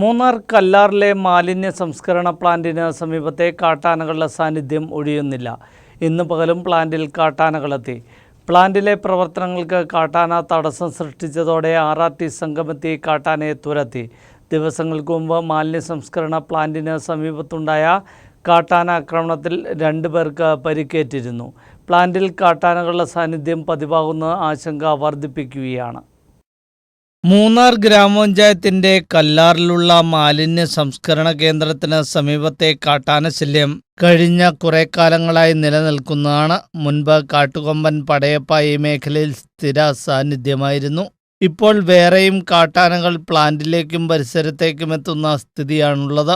മൂന്നാർ കല്ലാറിലെ മാലിന്യ സംസ്കരണ പ്ലാന്റിന് സമീപത്തെ കാട്ടാനകളുടെ സാന്നിധ്യം ഒഴിയുന്നില്ല. ഇന്ന് പകലും പ്ലാന്റിൽ കാട്ടാനകളെത്തി പ്ലാന്റിലെ പ്രവർത്തനങ്ങൾക്ക് കാട്ടാന തടസ്സം സൃഷ്ടിച്ചതോടെ ആർ ആർ ടി സംഘമെത്തി കാട്ടാനയെ തുരത്തി. ദിവസങ്ങൾക്ക് മുമ്പ് മാലിന്യ സംസ്കരണ പ്ലാന്റിന് സമീപത്തുണ്ടായ കാട്ടാന ആക്രമണത്തിൽ രണ്ടു പേർക്ക് പരിക്കേറ്റിരുന്നു. പ്ലാന്റിൽ കാട്ടാനകളുടെ സാന്നിധ്യം പതിവാകുന്ന ആശങ്ക വർദ്ധിപ്പിക്കുകയാണ്. മൂന്നാർ ഗ്രാമപഞ്ചായത്തിന്റെ കല്ലാറിലുള്ള മാലിന്യ സംസ്കരണ കേന്ദ്രത്തിന് സമീപത്തെ കാട്ടാന ശല്യം കഴിഞ്ഞ കുറെ കാലങ്ങളായി നിലനിൽക്കുന്നതാണ്. മുൻപ് കാട്ടുകൊമ്പൻ പടയപ്പ ഈ മേഖലയിൽ സ്ഥിര സാന്നിധ്യമായിരുന്നു. ഇപ്പോൾ വേറെയും കാട്ടാനകൾ പ്ലാന്റിലേക്കും പരിസരത്തേക്കും എത്തുന്ന സ്ഥിതിയാണുള്ളത്.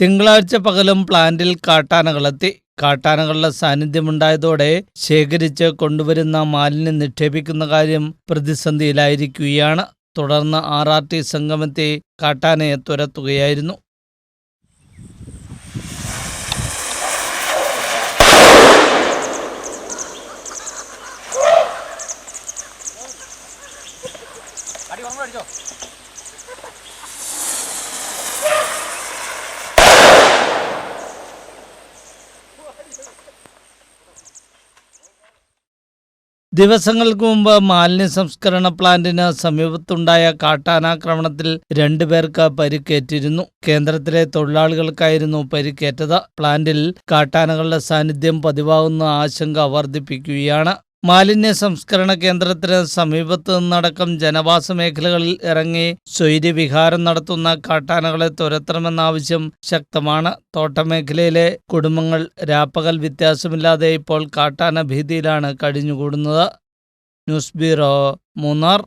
തിങ്കളാഴ്ച പകലും പ്ലാന്റിൽ കാട്ടാനകളെത്തി കാട്ടാനകളുടെ സാന്നിധ്യമുണ്ടായതോടെ ശേഖരിച്ച് കൊണ്ടുവരുന്ന മാലിന്യം നിക്ഷേപിക്കുന്ന കാര്യം പ്രതിസന്ധിയിലായിരിക്കുകയാണ്. തുടർന്ന് ആർ ആർ ടി സംഗമത്തെ കാട്ടാനയെ തുരത്തുകയായിരുന്നു. ദിവസങ്ങൾക്ക് മുമ്പ് മാലിന്യ സംസ്കരണ പ്ലാന്റിന് സമീപത്തുണ്ടായ കാട്ടാനാക്രമണത്തിൽ രണ്ടുപേർക്ക് പരിക്കേറ്റിരുന്നു. കേന്ദ്രത്തിലെ തൊഴിലാളികൾക്കായിരുന്നു പരിക്കേറ്റത്. പ്ലാന്റിൽ കാട്ടാനകളുടെ സാന്നിധ്യം പതിവാകുന്ന ആശങ്ക വർദ്ധിപ്പിക്കുകയാണ്. മാലിന്യ സംസ്കരണ കേന്ദ്രത്തിന് സമീപത്ത് നിന്നടക്കം ജനവാസ മേഖലകളിൽ ഇറങ്ങി സ്വൈര്യവിഹാരം നടത്തുന്ന കാട്ടാനകളെ തുരത്തണമെന്ന ആവശ്യം ശക്തമാണ്. തോട്ടമേഖലയിലെ കുടുംബങ്ങൾ രാപ്പകൽ വ്യത്യാസമില്ലാതെ ഇപ്പോൾ കാട്ടാന ഭീതിയിലാണ് കഴിഞ്ഞുകൂടുന്നത്. News bureau Munnar.